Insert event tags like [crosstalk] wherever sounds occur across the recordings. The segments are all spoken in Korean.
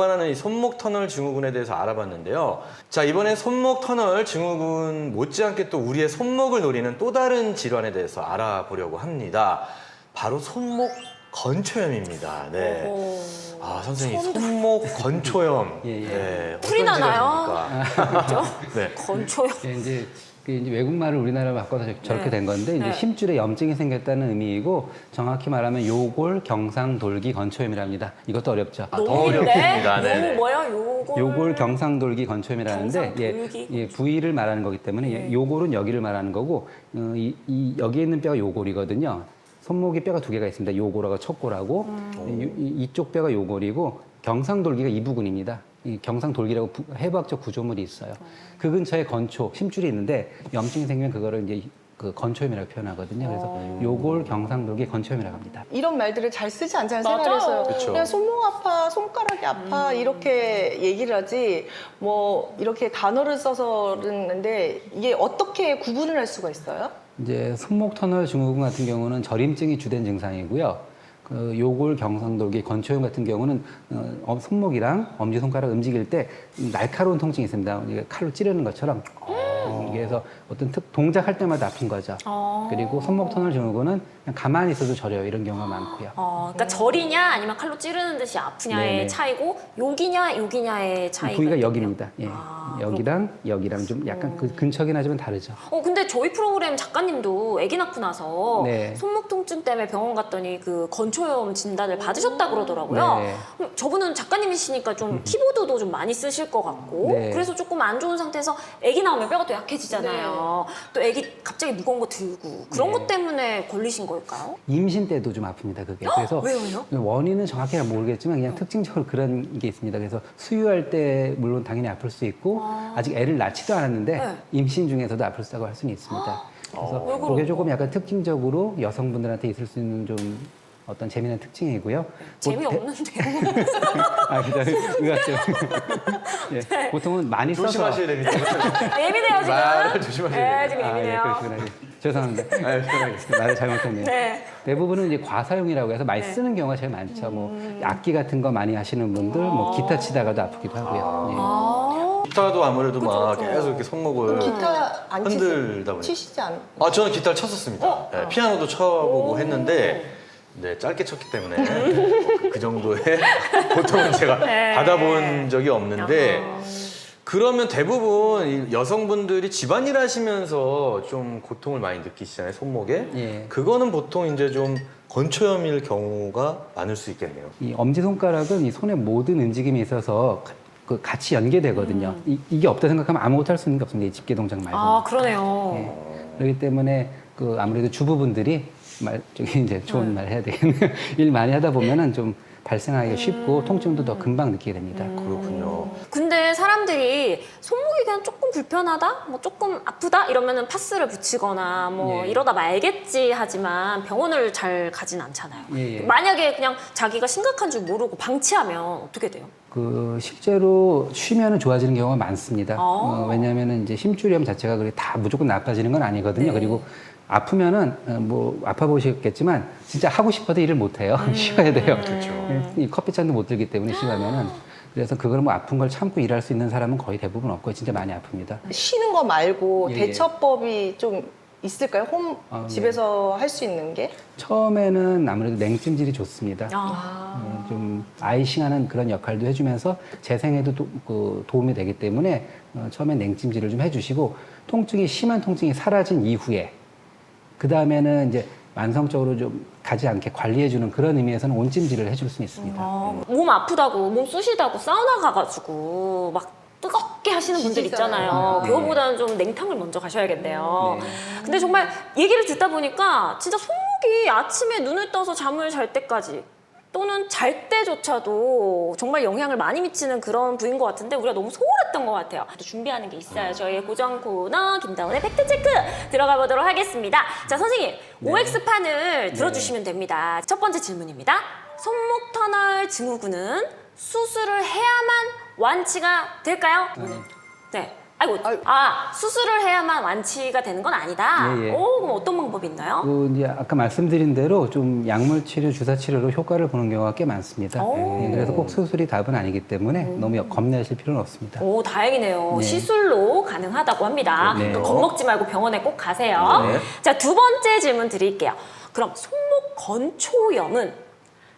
동반하는 이 손목 터널 증후군에 대해서 알아봤는데요. 자, 이번엔 손목 터널 증후군 못지않게 또 우리의 손목을 노리는 또 다른 질환에 대해서 알아보려고 합니다. 바로 손목 건초염입니다. 네. 오. 아, 선생님, 손목 건초염. [laughs] 예, 예. 네, 풀이 어떤 나나요? 질환입니까? 그죠? 네. 건초요. 예, 이제 그 이제 외국말을 우리나라로 바꿔서 저- 저렇게 네. 된 건데 이제 네. 심줄에 염증이 생겼다는 의미이고 정확히 말하면 요골 경상돌기 건초염이랍니다. 이것도 어렵죠. 아, 너무 더? 어렵습니다. 네네. 요 뭐야? 요거 요골 경상돌기 건초염이라는데 경상돌기 예, 예, 부위를 말하는 거기 때문에 네. 예, 요골은 여기를 말하는 거고 어, 이, 이 여기에 있는 뼈가 요골이거든요. 손목에 뼈가 두 개가 있습니다. 요골하고 척골하고 음. 이, 이- 이쪽 뼈가 요골이고 경상돌기가 이 부근입니다. 이 경상돌기라고 부- 해부학적 구조물이 있어요. 그 근처에 건초, 심줄이 있는데 염증이 생기면 그거를 이제 그 건초염이라고 표현하거든요. 그래서 어. 요골 경상돌기 건초염이라고 합니다. 이런 말들을 잘 쓰지 않잖아요 맞아요. 생활에서 그쵸. 그냥 손목 아파 손가락이 아파 이렇게 얘기를 하지 뭐 이렇게 단어를 써서 그러는데 이게 어떻게 구분을 할 수가 있어요? 이제 손목 터널 증후군 같은 경우는 저림증이 주된 증상이고요. 그 요골 경상돌기 건초염 같은 경우는 어, 어, 손목이랑 엄지 손가락 움직일 때 날카로운 통증이 있습니다. 이게 칼로 찌르는 것처럼 그래서 어떤 특 동작할 때마다 아픈 거죠. 어. 그리고 손목 터널 증후군은 그냥 가만히 있어도 저려요. 이런 경우가 많고요. 어, 그러니까 절이냐 아니면 칼로 찌르는 듯이 아프냐의 네네. 차이고 여기냐 여기냐의 차이가 부위가 있겠네요. 여기입니다. 예. 아, 여기랑 여기랑 좀 약간 그 근처긴 하지만 다르죠. 어 근데 저희 프로그램 작가님도 아기 낳고 나서 네. 손목 통증 때문에 병원 갔더니 그 건초염 진단을 받으셨다 그러더라고요. 네. 그럼 저분은 작가님이시니까 좀 키보드도 좀 많이 쓰실 것 같고 네. 그래서 조금 안 좋은 상태에서 아기 나오면 뼈가 또 약해지잖아요. 또 아기 갑자기 무거운 거 들고 그런 네. 것 때문에 걸리신 걸까요? 임신 때도 좀 아픕니다. 그게. 그래서 왜요? 원인은 정확히 는 모르겠지만 그냥 특징적으로 그런 게 있습니다. 그래서 수유할 때 물론 당연히 아플 수 있고 아. 직 애를 낳지도 않았는데 네. 임신 중에서도 아플 수 있다고 할 수는 있습니다. 그래서 왜 그게 조금 약간 특징적으로 여성분들한테 있을 수 있는 좀 어떤 재미난 특징이고요. 재미없는데요. [laughs] 아, 그죠. 의학적. [laughs] 예, 보통은 많이 써서 조심하셔야 됩니다. [laughs] 예민해요 지금. 말을 조심하셔야 네, 돼요. 지금 아, 예, 예민해요. 그러시구나. 예. 죄송합니다. 네, 편하게. 말을 잘못했네요. 네. 대부분은 이제 과사용이라고 해서 많이 네. 쓰는 경우가 제일 많죠. 음. 뭐 악기 같은 거 많이 하시는 분들, 뭐 기타 치다가도 아프기도 하고요. 예. 아. 기타도 아무래도 막 그쵸. 계속 이렇게 손목을 기타 안 흔들다 보니. 치시지 않? 아 저는 기타를 쳤었습니다. 어? 네, 피아노도 쳐보고 오. 했는데 네 짧게 쳤기 때문에 그 정도의 [laughs] 고통은 제가 네. 받아본 적이 없는데. 그러면 대부분 이 여성분들이 집안일 하시면서 좀 고통을 많이 느끼시잖아요 손목에. 예. 그거는 보통 이제 좀 건초염일 경우가 많을 수 있겠네요. 이 엄지 손가락은 이 손의 모든 움직임에 있어서 가- 그 같이 연계되거든요. 이, 이게 없다 생각하면 아무것도 할 수 있는 게 없습니다. 이 집게 동작 말고. 음. 아 그러네요. 예. 그렇기 때문에 그 아무래도 주부분들이 말 저기 이제 좋은 네. 말 해야 되겠네요. [laughs] 일 많이 하다 보면은 좀 음. 발생하기가 쉽고 통증도 더 금방 느끼게 됩니다. 그렇군요. 근데 사람들이 손목이 그냥 조금 불편하다, 뭐 조금 아프다 이러면은 파스를 붙이거나 뭐 예. 이러다 말겠지 하지만 병원을 잘 가진 않잖아요. 예, 예. 만약에 그냥 자기가 심각한 줄 모르고 방치하면 어떻게 돼요? 그 실제로 쉬면은 좋아지는 경우가 많습니다. 아. 어, 왜냐하면은 이제 심줄염 자체가 그렇게 다 무조건 나빠지는 건 아니거든요. 네. 그리고 아프면은 어, 뭐 아파 보시겠지만 진짜 하고 싶어도 일을 못 해요. 음. [laughs] 쉬어야 돼요. 그렇죠. 이 커피 잔도 못 들기 때문에 쉬가면은 그래서 그걸 뭐 아픈 걸 참고 일할 수 있는 사람은 거의 대부분 없고 진짜 많이 아픕니다. 쉬는 거 말고 예, 예. 대처법이 좀 있을까요? 홈 아, 네. 집에서 할 수 있는 게? 처음에는 아무래도 냉찜질이 좋습니다. 아, 어, 좀 아이싱하는 그런 역할도 해주면서 재생에도 도, 그 도움이 되기 때문에 어, 처음에 냉찜질을 좀 해주시고 통증이 심한 통증이 사라진 이후에 그 다음에는 이제 만성적으로 좀 가지 않게 관리해주는 그런 의미에서는 온찜질을 해줄 수 있습니다. 아, 몸 아프다고 몸 쑤시다고 사우나 가가지고 막 뜨겁게 하시는 분들 있잖아요. 네. 그거보다는 좀 냉탕을 먼저 가셔야겠네요. 네. 근데 정말 얘기를 듣다 보니까 진짜 손목이 아침에 눈을 떠서 잠을 잘 때까지 또는 잘 때조차도 정말 영향을 많이 미치는 그런 부인 것 같은데 우리가 너무 소홀했던 것 같아요. 또 준비하는 게 있어요. 저희의 고정 코너 김다운의 팩트 체크 들어가 보도록 하겠습니다. 자 선생님 OX판을 들어주시면 됩니다. 첫 번째 질문입니다. 손목 터널 증후군은 수술을 해야만 완치가 될까요? 네. 아이고, 아유. 아 수술을 해야만 완치가 되는 건 아니다. 예, 예. 오, 그럼 어떤 방법이 있나요? 그 이제 아까 말씀드린 대로 좀 약물 치료, 주사 치료로 효과를 보는 경우가 꽤 많습니다. 오. 예, 그래서 꼭 수술이 답은 아니기 때문에 음. 너무 겁내실 필요는 없습니다. 오, 다행이네요. 네. 시술로 가능하다고 합니다. 네. 또 겁먹지 말고 병원에 꼭 가세요. 네. 자, 두 번째 질문 드릴게요. 그럼 손목 건초염은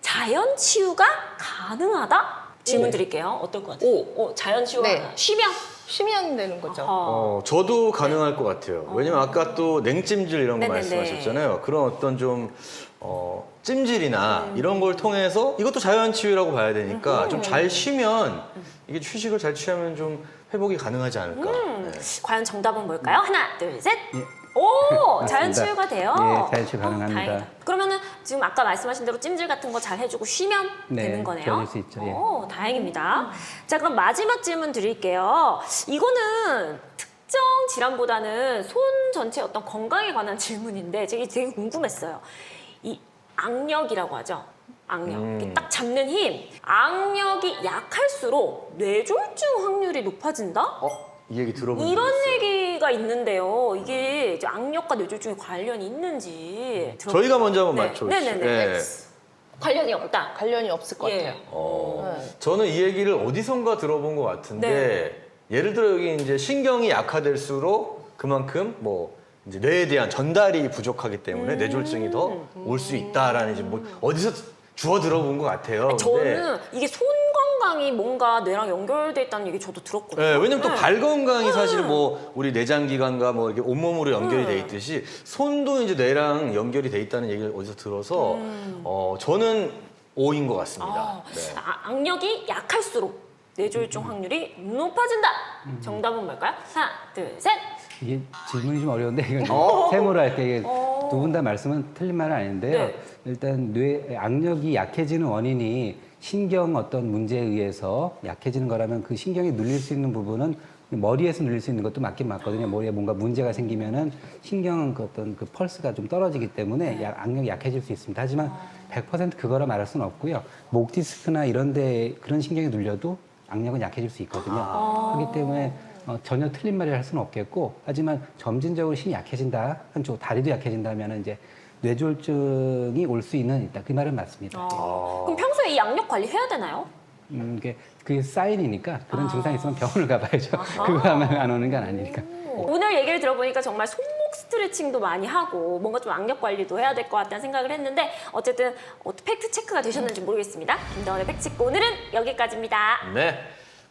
자연 치유가 가능하다? 질문 드릴게요. 어떨 것 같아요? 오, 오 자연 치유가 네. 쉬면? 쉬면 되는 거죠. 어. 어, 저도 가능할 것 같아요. 왜냐면 아까 또 냉찜질 이런 거 네네네. 말씀하셨잖아요. 그런 어떤 좀 어, 찜질이나 음. 이런 걸 통해서 이것도 자연 치유라고 봐야 되니까 좀 잘 쉬면 이게 휴식을 잘 취하면 좀 회복이 가능하지 않을까. 음. 네. 과연 정답은 뭘까요? 하나, 둘, 셋. 예. 오, 맞습니다. 자연 치유가 돼요. 예, 자연 치유 가능합니다. 어, 다행이다. 그러면은 지금 아까 말씀하신 대로 찜질 같은 거 잘 해주고 쉬면 네, 되는 거네요. 좋아질 수 있죠, 예. 오, 다행입니다. 자, 그럼 마지막 질문 드릴게요. 이거는 특정 질환보다는 손 전체 어떤 건강에 관한 질문인데 제가 되게 궁금했어요. 이 악력이라고 하죠. 악력. 음. 이렇게 딱 잡는 힘. 악력이 약할수록 뇌졸중 확률이 높아진다? 어, 이 얘기 들어본 적 이런 있어요. 얘기가 있는데요. 이게 이제 악력과 뇌졸중에 관련이 있는지 들어- 저희가 먼저 한번 네. 맞춰보시죠. 네네네. 예. 관련이 없다. 관련이 없을 것 예. 같아요. 어, 네. 저는 이 얘기를 어디선가 들어본 것 같은데 예를 들어 여기 이제 신경이 약화될수록 그만큼 뭐 이제 뇌에 대한 전달이 부족하기 때문에 음. 뇌졸중이 더 올 수 있다라는 이제 뭐 어디서 주워 들어본 것 같아요. 근데 저는 이게 손 건강이 뭔가 뇌랑 연결돼 있다는 얘기 저도 들었거든요. 예, 왜냐면 또 네. 발 건강이 사실 뭐 우리 내장 기관과 뭐 이렇게 온몸으로 연결이 돼 있듯이 손도 이제 뇌랑 연결이 돼 있다는 얘기를 어디서 들어서 어 저는 O인 것 같습니다. 아, 네. 아, 악력이 약할수록 뇌졸중 확률이 높아진다. 정답은 뭘까요? 하나, 둘, 셋. 이게 질문이 좀 어려운데 이건 어. 세모로 할때 어. 두분 다 말씀은 틀린 말은 아닌데요. 네. 일단 뇌 악력이 약해지는 원인이 신경 어떤 문제에 의해서 약해지는 거라면 그 신경이 눌릴 수 있는 부분은 머리에서 눌릴 수 있는 것도 맞긴 맞거든요. 머리에 뭔가 문제가 생기면은 신경 그 어떤 그 펄스가 좀 떨어지기 때문에 네. 약- 악력이 약해질 수 있습니다. 하지만 100% 그거라 말할 수는 없고요. 목 디스크나 이런데 그런 신경이 눌려도 악력은 약해질 수 있거든요. 아. 그렇기 때문에 어, 전혀 틀린 말을 할 수는 없겠고 하지만 점진적으로 힘이 약해진다 한쪽 다리도 약해진다면 이제 뇌졸중이 올 수 있는 있다 그 말은 맞습니다. 어. 그럼 평소에 이 악력 관리 해야 되나요? 음, 이게 그게 사인이니까 그런 아. 증상이 있으면 병원을 가봐야죠. 아하. [laughs] 그거 하면 안 오는 건 아니니까. 오늘 얘기를 들어보니까 정말 손목 스트레칭도 많이 하고 뭔가 좀 악력 관리도 해야 될 것 같다는 생각을 했는데 어쨌든 어, 팩트 체크가 되셨는지 모르겠습니다. 김다원의 팩트체크 오늘은 여기까지입니다. 네.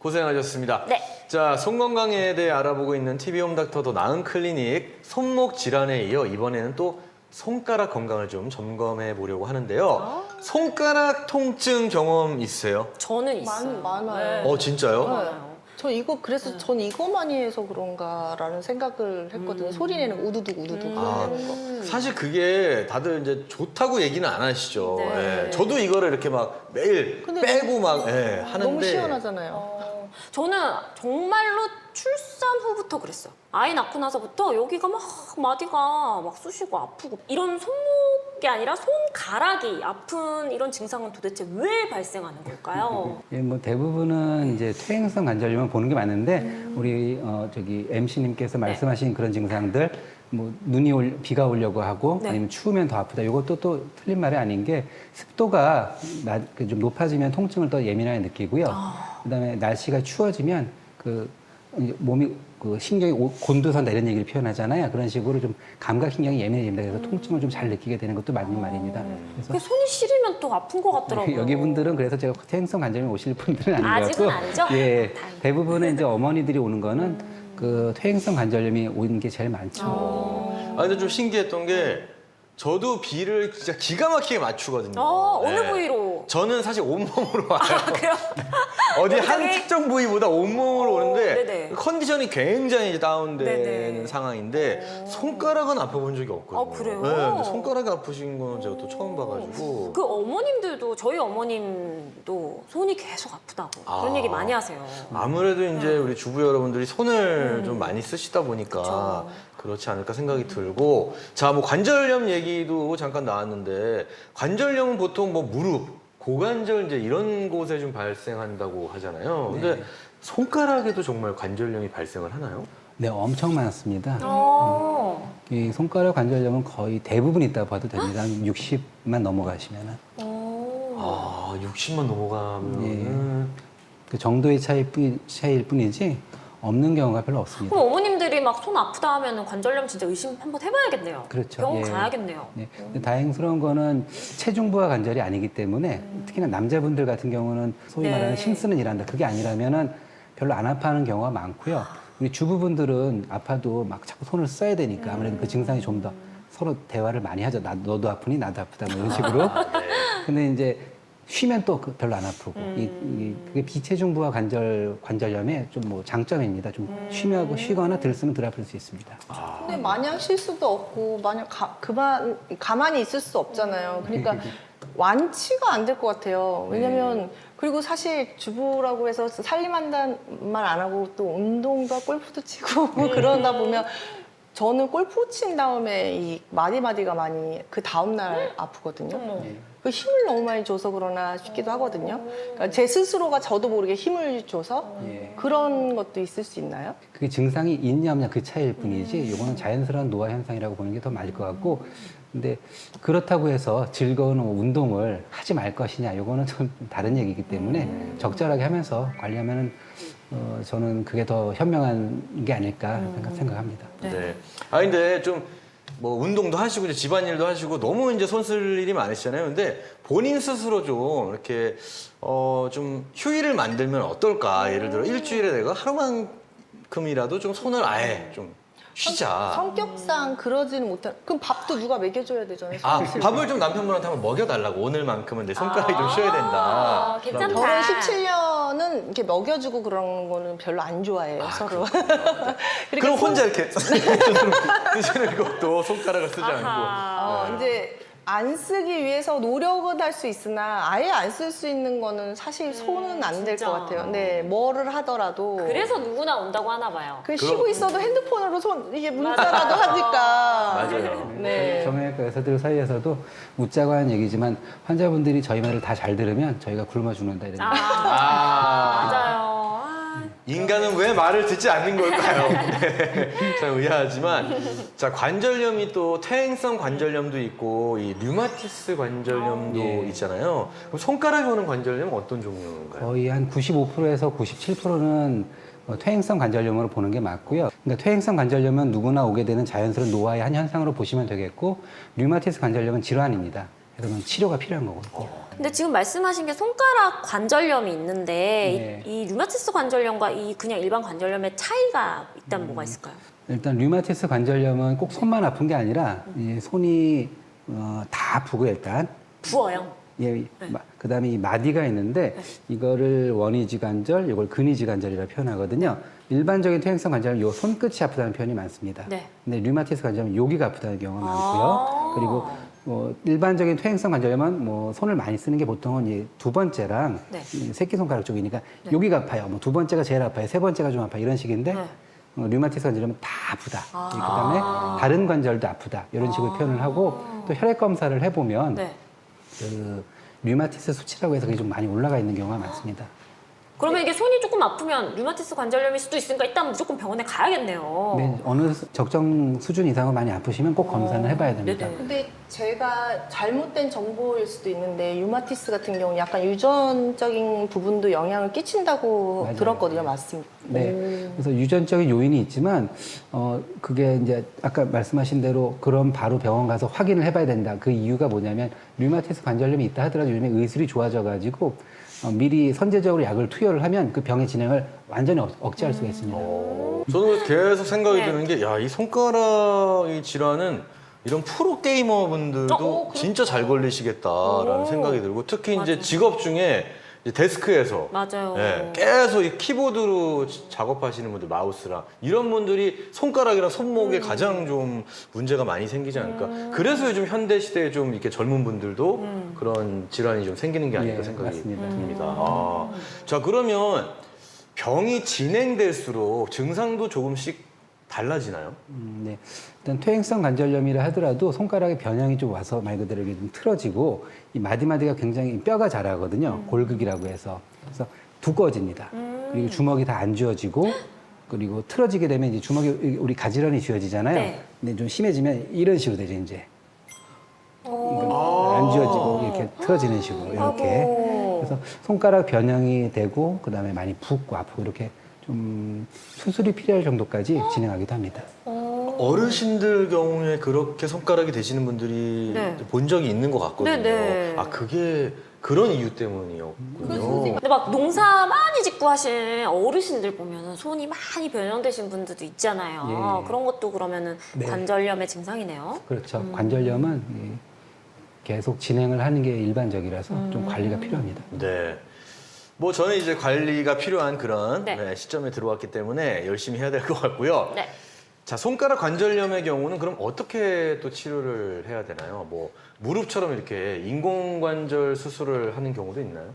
고생하셨습니다. 네. 자, 손 건강에 대해 알아보고 있는 TV 홈 닥터 더 나은 클리닉 손목 질환에 이어 이번에는 또 손가락 건강을 좀 점검해 보려고 하는데요. 손가락 통증 경험 있으세요? 저는 있어요. 많- 많아요. 어, 진짜요? 네. 많아요. 저 이거 그래서 전 이거 많이 해서 그런가라는 생각을 했거든요. 소리 내는 거 우두둑 우두둑 아, 소리 내는 거. 사실 그게 다들 이제 좋다고 얘기는 안 하시죠. 네. 예. 저도 이거를 이렇게 막 매일 근데 빼고 막 예, 하는데 너무 시원하잖아요. 어, 저는 정말로 출산 후부터 그랬어요. 아이 낳고 나서부터 여기가 막 마디가 막 쑤시고 아프고 이런 손목이 아니라 손가락이 아픈 이런 증상은 도대체 왜 발생하는 걸까요? 예, 뭐 대부분은 이제 퇴행성 관절염을 보는 게 맞는데 우리 어 저기 MC님께서 말씀하신 그런 증상들 뭐 눈이 올 비가 오려고 하고 네. 아니면 추우면 더 아프다. 이것도 또 틀린 말이 아닌 게 습도가 나- 그좀 높아지면 통증을 더 예민하게 느끼고요. 그다음에 날씨가 추워지면 그 몸이 그 신경이 오- 곤두선다 이런 얘기를 표현하잖아요. 그런 식으로 좀 감각 신경이 예민해집니다. 그래서 통증을 좀 잘 느끼게 되는 것도 맞는 말입니다. 그래서 그 손이 시리면 또 아픈 것 같더라고요. 여기 분들은 그래서 제가 퇴행성 관절염 오실 분들은 것 아직은 아니죠? 예 다행이다. 대부분은 이제 어머니들이 오는 거는 그 퇴행성 관절염이 오는 게 제일 많죠. 아 근데 좀 신기했던 게 저도 비를 진짜 기가 막히게 맞추거든요. 어, 어느 네. 부위로? 저는 사실 온몸으로 와요. 아, 그래요? [laughs] 어디 한 특정 부위보다 온몸으로 어, 오는데 네네. 컨디션이 굉장히 이제 다운되는 네네. 상황인데 손가락은 아파본 적이 없거든요. 아, 그래요? 네, 근데 손가락이 아프신 건 제가 또 처음 봐가지고. 그 어머님들도 저희 어머님도 손이 계속 아프다고 그런 아. 얘기 많이 하세요. 아무래도 이제 우리 주부 여러분들이 손을 음. 좀 많이 쓰시다 보니까 그쵸. 그렇지 않을까 생각이 들고 자 뭐 관절염 얘기도 잠깐 나왔는데 관절염은 보통 뭐 무릎 고관절 이제 이런 곳에 좀 발생한다고 하잖아요. 근데 네. 손가락에도 정말 관절염이 발생을 하나요? 네, 엄청 많습니다. 어. 이 손가락 관절염은 거의 대부분 있다고 봐도 됩니다. 한 60만 넘어가시면은. 어. 아, 60만 넘어가면 그 정도의 차이 뿐, 차이일 뿐이지 없는 경우가 별로 없습니다. 그럼 막 손 아프다 하면 관절염 진짜 의심 한번 해봐야겠네요. 그렇죠. 병원 예. 가야겠네요. 네. 근데 다행스러운 거는 체중부하 관절이 아니기 때문에 특히나 남자분들 같은 경우는 소위 네. 말하는 힘쓰는 일한다. 그게 아니라면은 별로 안 아파하는 경우가 많고요. 우리 주부분들은 아파도 막 자꾸 손을 써야 되니까 아무래도 그 증상이 좀 더 서로 대화를 많이 하죠. 나, 너도 아프니 나도 아프다 뭐 이런 식으로. 근데 이제 쉬면 또그 별로 안 아프고 이, 이 그게 비체중부하 관절 관절염의 좀 뭐 장점입니다. 좀 쉬면 쉬거나 들쓰면 덜 아플 수 있습니다. 근데 마냥 쉴 수도 없고 마냥 가, 그만 가만히 있을 수 없잖아요. 그러니까 [laughs] 완치가 안 될 것 같아요. 왜냐면 그리고 사실 주부라고 해서 살림한다는 말 안 하고 또 운동도 하고 골프도 치고 [laughs] 그러다 보면 저는 골프 친 다음에 이 마디마디가 많이 그 다음 날 아프거든요. 어머. 그 힘을 너무 많이 줘서 그러나 싶기도 하거든요. 그러니까 제 스스로가 저도 모르게 힘을 줘서 예. 그런 것도 있을 수 있나요? 그게 증상이 있냐 없냐 그 차이일 뿐이지 이거는 자연스러운 노화 현상이라고 보는 게 더 맞을 것 같고 근데 그렇다고 해서 즐거운 운동을 하지 말 것이냐 이거는 좀 [laughs] 다른 얘기이기 때문에 적절하게 하면서 관리하면은 어, 저는 그게 더 현명한 게 아닐까 생각, 생각합니다. 네. 아 근데 좀 뭐 운동도 하시고 이제 집안일도 하시고 너무 이제 손쓸 일이 많으시잖아요. 근데 본인 스스로 좀 이렇게 어 좀 휴일을 만들면 어떨까? 예를 들어 일주일에 내가 하루만큼이라도 좀 손을 아예 좀 쉬자. 성격상 그러지는 못한. 그럼 밥도 누가 먹여줘야 되잖아요. 아. 밥을 좀 남편분한테 한번 먹여달라고 오늘만큼은 내 손가락이 좀 쉬어야 된다. 아, 괜찮다. 결혼 17년은 이렇게 먹여주고 그런 거는 별로 안 좋아해요 아, 서로. [laughs] 이렇게 그럼 손- 혼자 이렇게 드시는 것도 손가락을 쓰지 않고. 아하. 어, 이제 안 쓰기 위해서 노력은 할 수 있으나 아예 안 쓸 수 있는 거는 사실 손은 안될것 진짜. 같아요. 네, 뭐를 하더라도. 그래서 누구나 온다고 하나 봐요. 그 그럼- 쉬고 있어도 핸드폰으로 손 이게 문자라도 하니까. 맞아요. 네. 정형외과 의사들 사이에서도 웃자고 하는 얘기지만 환자분들이 저희 말을 다 잘 들으면 저희가 굶어 죽는다 이런 아. 아. 아, 인간은 왜 말을 듣지 않는 걸까요? [laughs] 네, 참 의아하지만 자 관절염이 또 퇴행성 관절염도 있고 이 류마티스 관절염도 예. 있잖아요. 그럼 손가락에 오는 관절염은 어떤 종류인가요? 거의 한 95%에서 97%는 뭐 퇴행성 관절염으로 보는 게 맞고요. 그러니까 퇴행성 관절염은 누구나 오게 되는 자연스러운 노화의 한 현상으로 보시면 되겠고, 류마티스 관절염은 질환입니다. 그러면 치료가 필요한 거거든요. 근데 지금 말씀하신 게 손가락 관절염이 있는데 네. 이, 이 류마티스 관절염과 이 그냥 일반 관절염의 차이가 있다면 뭐가 있을까요? 일단 류마티스 관절염은 꼭 손만 아픈 게 아니라 이 손이 어, 다 아프고 일단 부어요. 예, 그 다음에 이 마디가 있는데 이거를 원위지 관절, 이걸 근위지 관절이라 표현하거든요. 일반적인 퇴행성 관절은 요 손끝이 아프다는 표현이 많습니다. 네. 근데 류마티스 관절은 여기가 아프다는 경우가 아. 많고요. 그리고 뭐 일반적인 퇴행성 관절염은 뭐 손을 많이 쓰는 게 보통은 이두 번째랑 네. 이 새끼손가락 쪽이니까 여기가 아파요. 뭐 두 번째가 제일 아파요. 세 번째가 좀 아파 이런 식인데 네. 어, 류마티스 관절염은 다 아프다. 아. 그다음에 다른 관절도 아프다. 이런 식으로 표현을 하고 또 혈액 검사를 해보면 네. 그 류마티스 수치라고 해서 그게 좀 많이 올라가 있는 경우가 많습니다. 그러면 이게 손이 조금 아프면 류마티스 관절염일 수도 있으니까 일단 무조건 병원에 가야겠네요. 근데 어느 수- 적정 수준 이상은 많이 아프시면 꼭 검사는 해봐야 됩니다. 네네. 근데 제가 잘못된 정보일 수도 있는데 유마티스 같은 경우 약간 유전적인 부분도 영향을 끼친다고 맞아요. 들었거든요. 맞습니다. 네. 그래서 유전적인 요인이 있지만 어 그게 이제 아까 말씀하신 대로 그럼 바로 병원 가서 확인을 해봐야 된다. 그 이유가 뭐냐면 류마티스 관절염이 있다 하더라도 요즘에 의술이 좋아져 가지고 어, 미리 선제적으로 약을 투여를 하면 그 병의 진행을 완전히 억, 억제할 수가 있습니다. 어, 저는 그래서 계속 생각이 네. 드는 게 야 이 손가락 이 질환은 이런 프로 게이머 분들도 어, 어, 진짜 잘 걸리시겠다라는 오. 생각이 들고 특히 이제 맞아요. 직업 중에 데스크에서 맞아요. 예, 계속 이 키보드로 지- 작업하시는 분들 마우스랑 이런 분들이 손가락이랑 손목에 가장 좀 문제가 많이 생기지 않을까. 그래서 요즘 현대 시대에 좀 이렇게 젊은 분들도 그런 질환이 좀 생기는 게 아닐까 예, 생각이 맞습니다. 듭니다. 아, 자 그러면 병이 진행될수록 증상도 조금씩 달라지나요? 음, 네. 일단 퇴행성 관절염이라 하더라도 손가락에 변형이 좀 와서 말 그대로 이게 좀 틀어지고 이 마디마디가 굉장히 뼈가 자라거든요. 골극이라고 해서. 그래서 두꺼워집니다. 그리고 주먹이 다 안 쥐어지고 그리고 틀어지게 되면 이제 주먹이 우리 가지런히 쥐어지잖아요. 네. 근데 좀 심해지면 이런 식으로 되죠, 이제. 어. 안 쥐어지고 이렇게 틀어지는 식으로 이렇게. 아이고. 그래서 손가락 변형이 되고 그다음에 많이 붓고 아프고 이렇게 좀 수술이 필요할 정도까지 진행하기도 합니다. 어. 어르신들 경우에 그렇게 손가락이 되시는 분들이 네. 본 적이 있는 것 같거든요. 네, 네. 아 그게 그런 이유 그 때문이었군요. 근데 막 농사 많이 짓고 하시는 어르신들 보면은 손이 많이 변형되신 분들도 있잖아요. 예. 그런 것도 그러면은 네. 관절염의 증상이네요. 그렇죠. 관절염은 이 계속 진행을 하는 게 일반적이라서 좀 관리가 필요합니다. 네. 뭐 저는 이제 관리가 필요한 그런 네. 네, 시점에 들어왔기 때문에 열심히 해야 될 것 같고요. 네. 자, 손가락 관절염의 경우는 그럼 어떻게 또 치료를 해야 되나요? 뭐 무릎처럼 이렇게 인공관절 수술을 하는 경우도 있나요?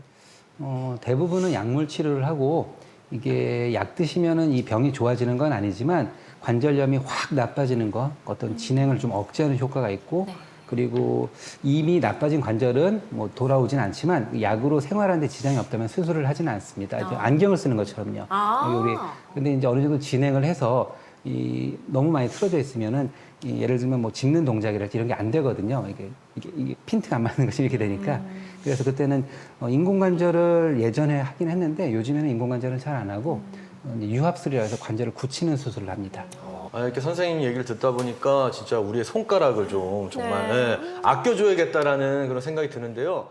어, 대부분은 약물 치료를 하고 이게 약 드시면은 이 병이 좋아지는 건 아니지만 관절염이 확 나빠지는 거 어떤 진행을 좀 억제하는 효과가 있고 네. 그리고 이미 나빠진 관절은 뭐 돌아오진 않지만 약으로 생활하는데 지장이 없다면 수술을 하지는 않습니다. 이제 아. 안경을 쓰는 것처럼요. 아. 우리 근데 이제 어느 정도 진행을 해서 이 너무 많이 틀어져 있으면은 이 예를 들면 뭐 짚는 동작이랄지 이런 게 안 되거든요. 이게 이게, 이게 핀트가 안 맞는 것이 이렇게 되니까 그래서 그때는 어, 인공관절을 예전에 하긴 했는데 요즘에는 인공관절은 잘 안 하고 어, 이제 유합술이라 해서 관절을 굳히는 수술을 합니다. 아, 이렇게 선생님 얘기를 듣다 보니까 진짜 우리의 손가락을 좀 정말 네. 예, 아껴줘야겠다라는 그런 생각이 드는데요.